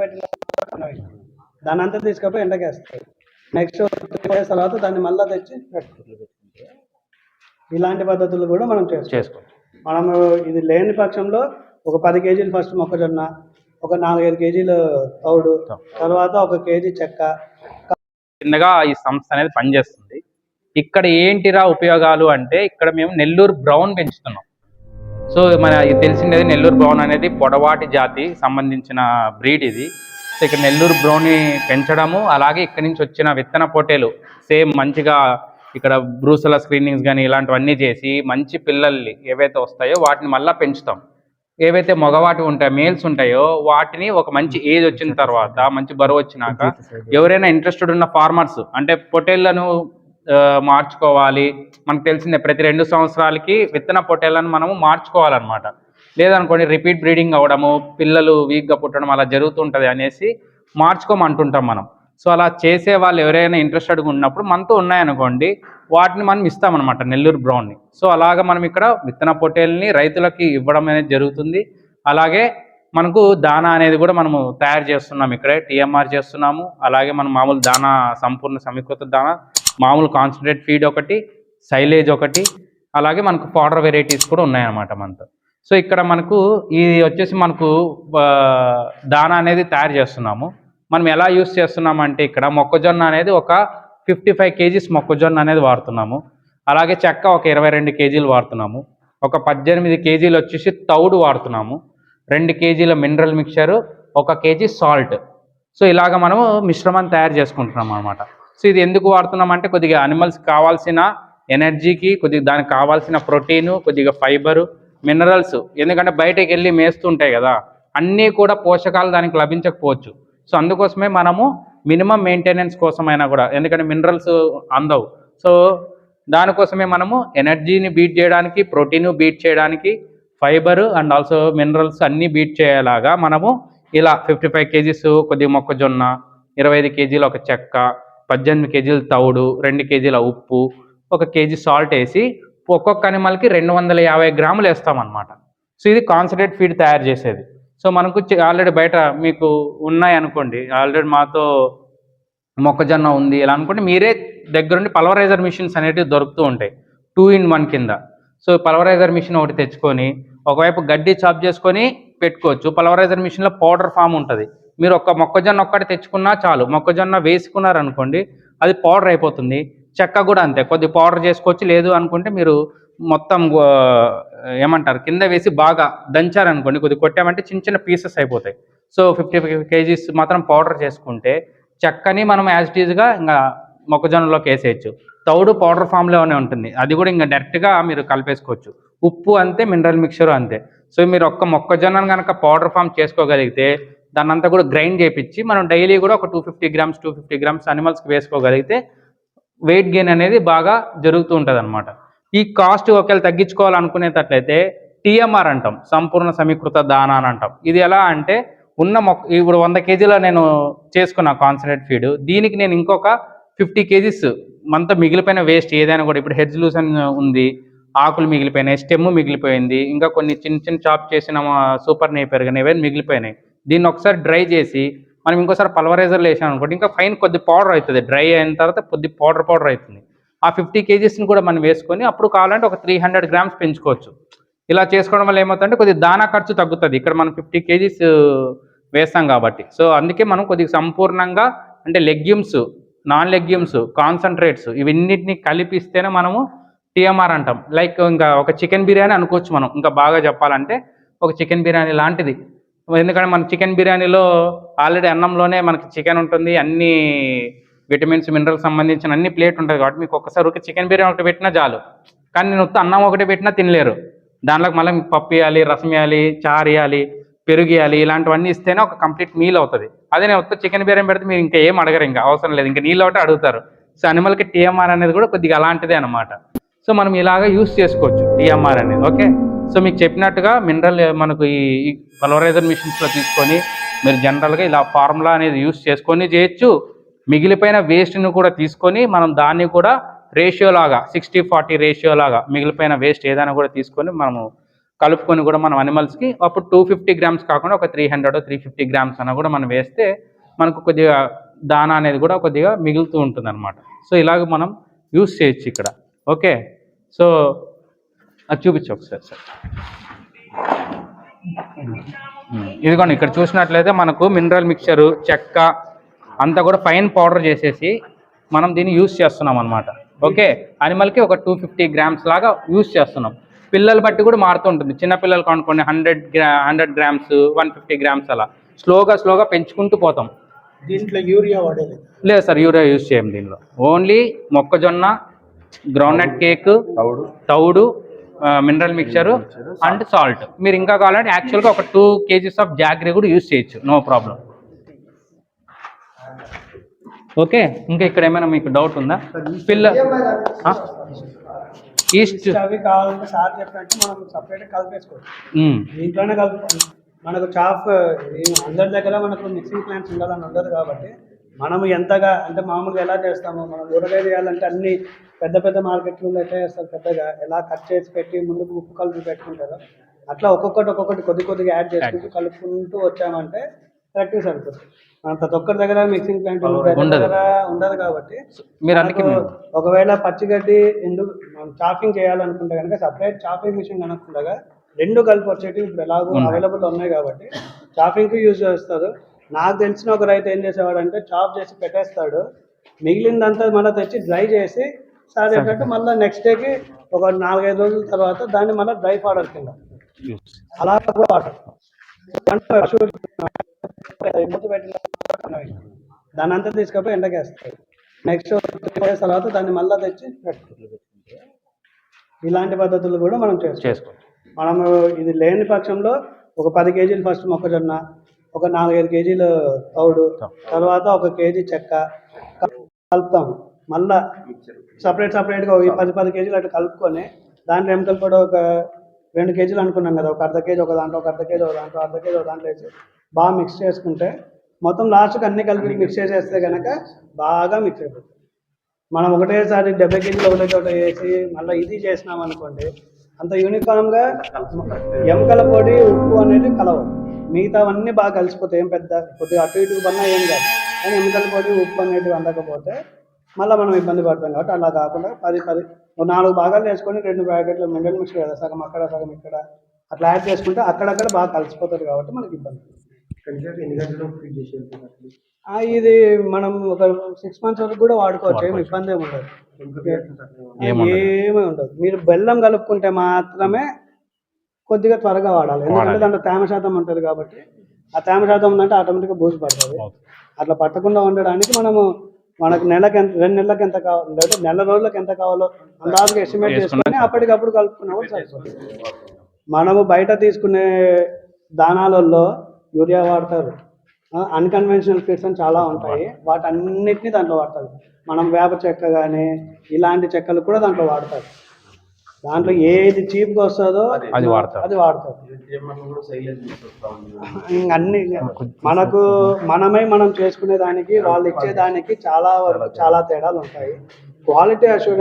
పెట్టిన దాని అంతా తీసుకపోయి ఎండకేస్తారు నెక్స్ట్ త్రీ డేస్ తర్వాత దాన్ని మళ్ళీ తెచ్చి ఇలాంటి పద్ధతులు కూడా మనం చేసుకోవచ్చు. మనము ఇది లేని పక్షంలో ఒక పది కేజీలు ఫస్ట్ మొక్కజొన్న ఒక నాలుగైదు కేజీలు తౌడు. తర్వాత ఒక కేజీ చెక్క. చిన్నగా ఈ సంస్థ అనేది పనిచేస్తుంది. ఇక్కడ ఏంటిరా ఉపయోగాలు అంటే ఇక్కడ మేము నెల్లూరు బ్రౌన్ పెంచుతున్నాం. సో మన తెలిసిండేది నెల్లూరు బ్రౌన్ అనేది పొడవాటి జాతి సంబంధించిన బ్రీడ్ ఇది. సో ఇక్కడ నెల్లూరు బ్రౌన్ పెంచడము అలాగే ఇక్కడ నుంచి వచ్చిన విత్తన పొట్టేలు సేమ్ మంచిగా ఇక్కడ బ్రూసల స్క్రీనింగ్స్ కానీ ఇలాంటివన్నీ చేసి మంచి పిల్లల్ని ఏవైతే వస్తాయో వాటిని మళ్ళీ పెంచుతాం. ఏవైతే మగవాటి ఉంటాయో మేల్స్ ఉంటాయో వాటిని ఒక మంచి ఏజ్ వచ్చిన తర్వాత మంచి బరువు వచ్చినాక ఎవరైనా ఇంట్రెస్టెడ్ ఉన్న ఫార్మర్స్ అంటే పొటేళ్ళను మార్చుకోవాలి. మనకు తెలిసిందే ప్రతి రెండు సంవత్సరాలకి విత్తన పొటేళ్ళను మనము మార్చుకోవాలన్నమాట. లేదనుకోండి రిపీట్ బ్రీడింగ్ అవ్వడము పిల్లలు వీక్గా పుట్టడం అలా జరుగుతుంటుంది అనేసి మార్చుకోమంటుంటాం మనం. సో అలా చేసే వాళ్ళు ఎవరైనా ఇంట్రెస్టెడ్గా ఉన్నప్పుడు మనతో ఉన్నాయనుకోండి వాటిని మనం ఇస్తామన్నమాట నెల్లూరు బ్రౌన్ని. సో అలాగా మనం ఇక్కడ విత్తన పొట్టేల్ని రైతులకి ఇవ్వడం అనేది జరుగుతుంది. అలాగే మనకు దానా అనేది కూడా మనము తయారు చేస్తున్నాం ఇక్కడే టీఎంఆర్ చేస్తున్నాము. అలాగే మనం మామూలు దానా సంపూర్ణ సమీకృత దానా మామూలు కాన్సన్ట్రేట్ ఫీడ్ ఒకటి సైలేజ్ ఒకటి అలాగే మనకు పౌడర్ వెరైటీస్ కూడా ఉన్నాయన్నమాట మనతో. సో ఇక్కడ మనకు ఇది వచ్చేసి మనకు దానా అనేది తయారు చేస్తున్నాము. మనం ఎలా యూస్ చేస్తున్నాం అంటే ఇక్కడ మొక్కజొన్న అనేది ఒక ఫిఫ్టీ ఫైవ్ కేజీస్ మొక్కజొన్న అనేది వాడుతున్నాము. అలాగే చెక్క ఒక ఇరవై రెండు కేజీలు వాడుతున్నాము. ఒక పద్దెనిమిది కేజీలు వచ్చేసి తౌడు వాడుతున్నాము. రెండు కేజీల మినరల్ మిక్చరు ఒక కేజీ సాల్ట్ సో ఇలాగ మనము మిశ్రమాన్ని తయారు చేసుకుంటున్నాం అనమాట సో ఇది ఎందుకు వాడుతున్నాం అంటే కొద్దిగా అనిమల్స్ కావాల్సిన ఎనర్జీకి కొద్దిగా దానికి కావాల్సిన ప్రోటీను కొద్దిగా ఫైబరు మినరల్స్ ఎందుకంటే బయటకు వెళ్ళి మేస్తుంటాయి కదా. అన్నీ కూడా పోషకాలు దానికి లభించకపోవచ్చు. సో అందుకోసమే మనము మినిమం మెయింటెనెన్స్ కోసమైనా కూడా ఎందుకంటే మినరల్స్ అందవు. సో దానికోసమే మనము ఎనర్జీని బీట్ చేయడానికి ప్రోటీన్ బీట్ చేయడానికి ఫైబర్ అండ్ ఆల్సో మినరల్స్ అన్నీ బీట్ చేయలాగా మనము ఇలా ఫిఫ్టీ ఫైవ్ కేజీస్ కొద్దిగా మొక్కజొన్న ఇరవై ఐదు కేజీలు ఒక చెక్క పద్దెనిమిది కేజీలు తౌడు రెండు కేజీల ఉప్పు ఒక కేజీ సాల్ట్ వేసి ఒక్కొక్క అనిమల్కి రెండు వందల యాభై గ్రాములు వేస్తామన్నమాట. సో ఇది కాన్సన్ట్రేట్ ఫీడ్ తయారు చేసేది. సో మనకు ఆల్రెడీ బయట మీకు ఉన్నాయి అనుకోండి ఆల్రెడీ మాతో మొక్కజొన్న ఉంది ఇలా అనుకుంటే మీరే దగ్గరుండి పల్వరైజర్ మిషన్స్ అనేటివి దొరుకుతూ ఉంటాయి. టూ ఇన్ వన్ కింద. సో పల్వరైజర్ మిషన్ ఒకటి తెచ్చుకొని ఒకవైపు గడ్డి చాప్ చేసుకొని పెట్టుకోవచ్చు. పల్వరైజర్ మిషన్లో పౌడర్ ఫామ్ ఉంటుంది. మీరు ఒక మొక్కజొన్న ఒక్కటి తెచ్చుకున్నా చాలు. మొక్కజొన్న వేసుకున్నారనుకోండి అది పౌడర్ అయిపోతుంది. చెక్క కూడా అంతే. కొద్ది పౌడర్ చేసుకోవచ్చు లేదు అనుకుంటే మీరు మొత్తం ఏమంటారు కింద వేసి బాగా దంచారనుకోండి కొద్ది కొట్టామంటే చిన్న చిన్న పీసెస్ అయిపోతాయి. సో ఫిఫ్టీ ఫైవ్ కేజీస్ మాత్రం పౌడర్ చేసుకుంటే చెక్కని మనం యాజ్ ఇటీజ్గా ఇంకా మొక్కజొన్నలోకి వేసేయచ్చు. తౌడు పౌడర్ ఫామ్లోనే ఉంటుంది. అది కూడా ఇంకా డైరెక్ట్గా మీరు కలిపేసుకోవచ్చు. ఉప్పు అంతే మినరల్ మిక్చర్ అంతే. సో మీరు ఒక్క మొక్కజొన్నను కనుక పౌడర్ ఫామ్ చేసుకోగలిగితే దాన్ని అంతా కూడా గ్రైండ్ చేపించి మనం డైలీ కూడా ఒక two fifty grams two fifty grams అనిమల్స్కి వేసుకోగలిగితే వెయిట్ గెయిన్ అనేది బాగా జరుగుతూ ఉంటుంది అనమాట ఈ కాస్ట్ ఒకవేళ తగ్గించుకోవాలనుకునేటట్లయితే టీఎంఆర్ అంటాం సంపూర్ణ సమీకృత దానా అని అంటాం. ఇది ఎలా అంటే ఉన్న మొక్క ఇప్పుడు వంద కేజీల నేను చేసుకున్న కాన్సన్ట్రేట్ ఫీడ్ దీనికి నేను ఇంకొక ఫిఫ్టీ కేజీస్ మంత మిగిలిపోయిన వేస్ట్ ఏదైనా కూడా ఇప్పుడు హెడ్జ్ లూసన్ ఉంది ఆకులు మిగిలిపోయినాయి స్టెమ్ మిగిలిపోయింది ఇంకా కొన్ని చిన్న చిన్న చాప్ చేసిన సూపర్ నేపర్ కానీ మిగిలిపోయినాయి. దీన్ని ఒకసారి డ్రై చేసి మనం ఇంకోసారి పల్వరైజర్లో వేసాం అనుకోండి ఇంకా ఫైన్ కొద్ది పౌడర్ అవుతుంది. డ్రై అయిన తర్వాత కొద్ది పౌడర్ పౌడర్ అవుతుంది. ఆ ఫిఫ్టీ కేజీస్ని కూడా మనం వేసుకొని అప్పుడు కావాలంటే ఒక త్రీ హండ్రెడ్ గ్రామ్స్ పెంచుకోవచ్చు. ఇలా చేసుకోవడం వల్ల ఏమవుతుందంటే కొద్దిగా దానా ఖర్చు తగ్గుతుంది. ఇక్కడ మనం ఫిఫ్టీ కేజీస్ వేస్తాం కాబట్టి. సో అందుకే మనం కొద్దిగా సంపూర్ణంగా అంటే లెగ్యూమ్స్ నాన్ లెగ్యూమ్స్ కాన్సన్ట్రేట్స్ ఇవన్నిటిని కలిపిస్తేనే మనము టీఎంఆర్ అంటాం. లైక్ ఇంకా ఒక చికెన్ బిర్యానీ అనుకోవచ్చు మనం. ఇంకా బాగా చెప్పాలంటే ఒక చికెన్ బిర్యానీ లాంటిది. ఎందుకంటే మన చికెన్ బిర్యానీలో ఆల్రెడీ అన్నంలోనే మనకి చికెన్ ఉంటుంది అన్ని విటమిన్స్ మినరల్స్ సంబంధించిన అన్ని ప్లేట్ ఉంటుంది కాబట్టి మీకు ఒక్కసారి ఒక చికెన్ బిర్యానీ ఒకటి పెట్టినా చాలు. కానీ నేను ఉత్త అన్నం ఒకటి పెట్టినా తినలేరు. దాంట్లోకి మళ్ళీ పప్పు వేయాలి రసం వేయాలి చారు వేయాలి పెరుగు వేయాలి ఇలాంటివన్నీ ఇస్తేనే ఒక కంప్లీట్ మీల్ అవుతుంది. అదే నేను ఉత్త చికెన్ బిర్యానీ పెడితే మీరు ఇంకా ఏం అడగరు ఇంకా అవసరం లేదు. ఇంకా నీళ్ళు ఒకటి అడుగుతారు. సో అనిమల్కి టీఎంఆర్ అనేది కూడా కొద్దిగా అలాంటిదే అనమాట సో మనం ఇలాగా యూస్ చేసుకోవచ్చు టీఎంఆర్ అనేది ఓకే సో మీకు చెప్పినట్టుగా మినరల్ మనకు ఈ పలవరైజర్ మిషన్స్లో తీసుకొని మీరు జనరల్గా ఇలా ఫార్ములా అనేది యూస్ చేసుకొని చేయొచ్చు. మిగిలిపోయిన వేస్ట్ని కూడా తీసుకొని మనం దాన్ని కూడా రేషియో లాగా సిక్స్టీ ఫార్టీ రేషియో లాగా మిగిలిపోయిన వేస్ట్ ఏదైనా కూడా తీసుకొని మనము కలుపుకొని కూడా మనం అనిమల్స్కి అప్పుడు టూ ఫిఫ్టీ గ్రామ్స్ కాకుండా ఒక three hundred three fifty grams అన్న కూడా మనం వేస్తే మనకు కొద్దిగా దానా అనేది కూడా కొద్దిగా మిగులుతూ ఉంటుంది అనమాట సో ఇలాగ మనం యూస్ చేయొచ్చు ఇక్కడ. ఓకే? సో అది చూపించు ఒకసారి సార్. ఇదిగోండి ఇక్కడ చూసినట్లయితే మనకు మినరల్ మిక్చరు చెక్క అంతా కూడా ఫైన్ పౌడర్ చేసేసి మనం దీన్ని యూస్ చేస్తున్నాం అనమాట ఓకే? అనిమల్కి ఒక టూ ఫిఫ్టీ గ్రామ్స్ లాగా యూస్ చేస్తున్నాం. పిల్లలు బట్టి కూడా మారుతూ ఉంటుంది. చిన్న పిల్లలు అనుకోండి hundred gram hundred grams one fifty grams అలా. స్లోగా స్లోగా పెంచుకుంటూ పోతాం. దీంట్లో యూరియా వాడేది. లేదు సార్ యూరియా యూస్ చేయం దీనిలో. ఓన్లీ మొక్కజొన్న గ్రౌండ్నట్ కేక్ తౌడు మినరల్ మిక్చరు అండ్ సాల్ట్ మీరు ఇంకా కావాలంటే యాక్చువల్గా ఒక టూ కేజీస్ ఆఫ్ జాగ్రీ కూడా యూస్ చేయొచ్చు. నో ప్రాబ్లం ఓకే ఇంకా ఇక్కడ ఏమైనా మీకు డౌట్ ఉందా? పిల్ల ఈస్ట్ అవి కావాలంటే సార్ చెప్పినట్టు మనం సపరేట్ కలిపేసుకోవచ్చు దీంట్లోనే కలుపుకోండి మనకు చాఫ్ అందరి దగ్గర మనకు మిక్సింగ్ ప్లాంట్స్ ఉండాలని ఉండదు కాబట్టి మనం ఎంతగా అంటే మామూలుగా ఎలా చేస్తాము మనం ఊరగాయ చేయాలంటే అన్ని పెద్ద పెద్ద మార్కెట్లో ఎట్లా చేస్తారు పెద్దగా? ఎలా కట్ చేసి పెట్టి ముందుకు ఉప్పు కలిపి పెట్టుకుంటారో? అట్లా ఒక్కొక్కటి ఒక్కొక్కటి కొద్ది కొద్దిగా యాడ్ చేసుకుంటూ కలుపుకుంటూ వచ్చామంటే కరెక్ట్గా సరిపోతుంది. మనం ప్రతి ఒక్కరి దగ్గర మిక్సింగ్ ప్లాంట్ ఉండదు. దగ్గర ఉండదు కాబట్టి మీరు ఒకవేళ పచ్చిగడ్డి ఎందుకు మనం చాపింగ్ చేయాలనుకుంటే కనుక సపరేట్ చాపింగ్ మిషన్ కనుక్కుండగా రెండు కలిపి వచ్చేటివి ఇప్పుడు ఎలాగో. అవైలబుల్ ఉన్నాయి కాబట్టి చాపింగ్కి యూజ్ చేస్తారు. నాకు తెలిసిన ఒక రైతు ఏం చేసేవాడు అంటే చాప్ చేసి పెట్టేస్తాడు. మిగిలిందంతా మళ్ళీ తెచ్చి డ్రై చేసి సార్. ఏంటంటే మళ్ళీ నెక్స్ట్ డేకి ఒక నాలుగైదు రోజుల తర్వాత దాన్ని మళ్ళీ డ్రై పౌడర్ కింద. అలా దాని అంతా తీసుకపోయి ఎండకేస్తారు నెక్స్ట్ త్రీ డేస్ తర్వాత దాన్ని మళ్ళీ తెచ్చి పెట్టుకుంటారు ఇలాంటి పద్ధతులు కూడా మనం చేస్తాం చేసుకో మనము ఇది లేని పక్షంలో ఒక పది కేజీలు ఫస్ట్ మొక్కజొన్న ఒక నాలుగైదు కేజీలు తౌడు తర్వాత ఒక కేజీ చెక్క. కలుపుతాము. మళ్ళా సపరేట్ సపరేట్గా ఈ పది పది కేజీలు అట్లా కలుపుకొని దాంట్లో ఎముకలు కూడా ఒక రెండు కేజీలు అనుకున్నాం కదా ఒక అర్ధ కేజీ ఒక దాంట్లో ఒక అర్ధ కేజీ ఒక దాంట్లో అర్ధ కేజీ ఒక దాంట్లో వేసి బాగా మిక్స్ చేసుకుంటే మొత్తం లాస్ట్కి అన్ని కలిపి మిక్స్ చేసేస్తే కనుక బాగా మిక్స్ అయిపోతుంది. మనం ఒకటేసారి డెబ్బై కేజీలు ఒకటే చోట వేసి మళ్ళీ ఇది చేసినాం అనుకోండి అంత యూనిఫామ్గా ఎముకల పొడి ఉప్పు అనేది కలవు మిగతావన్నీ బాగా కలిసిపోతాయి. ఏం పెద్ద కొద్దిగా అటు ఇటు పడినా ఏం కాదు. కానీ ఎముకల పొడి ఉప్పు అనేటివి అందకపోతే మళ్ళీ మనం ఇబ్బంది పడతాం కాబట్టి అలా కాకుండా పది పది నాలుగు భాగాలు వేసుకొని రెండు ప్యాకెట్లు మినరల్ మిక్స్ కదా సగం అక్కడ సగం ఇక్కడ అట్లా యాడ్ చేసుకుంటే అక్కడక్కడ బాగా కలిసిపోతుంది కాబట్టి మనకి ఇబ్బంది. ఇది మనం ఒక సిక్స్ మంత్స్ వరకు కూడా వాడుకోవచ్చు. ఏమి ఇబ్బంది ఏమి ఉండదు. ఏమీ ఉండదు. మీరు బెల్లం కలుపుకుంటే మాత్రమే కొద్దిగా త్వరగా వాడాలి. ఎందుకంటే. దాంట్లో తేమ శాతం ఉంటుంది కాబట్టి ఆ తేమ శాతం ఉందంటే ఆటోమేటిక్గా బూజు పడుతుంది. అట్లా పట్టకుండా ఉండడానికి మనము మనకు నెలకు ఎంత రెండు నెలలకు ఎంత కావాలి లేదా నెల రోజులకు ఎంత కావాలో అందాజుగా ఎస్టిమేట్ చేసుకొని అప్పటికప్పుడు కలుపుకున్నా కూడా సరిపోతుంది. మనము బయట తీసుకునే దానాలలో యూరియా వాడతారు. అన్కన్వెన్షనల్ ఫీడ్స్ అని చాలా ఉంటాయి. వాటన్నిటిని దాంట్లో వాడతారు. మనం వేప చెక్క కానీ ఇలాంటి చెక్కలు కూడా దాంట్లో వాడతారు. దాంట్లో ఏది చీప్గా వస్తుందో అది వాడతారు. అది వాడతారు అన్ని మనకు మనమై మనం చేసుకునే దానికి వాళ్ళు ఇచ్చే దానికి చాలా వరకు చాలా తేడాలు ఉంటాయి. Quality assurance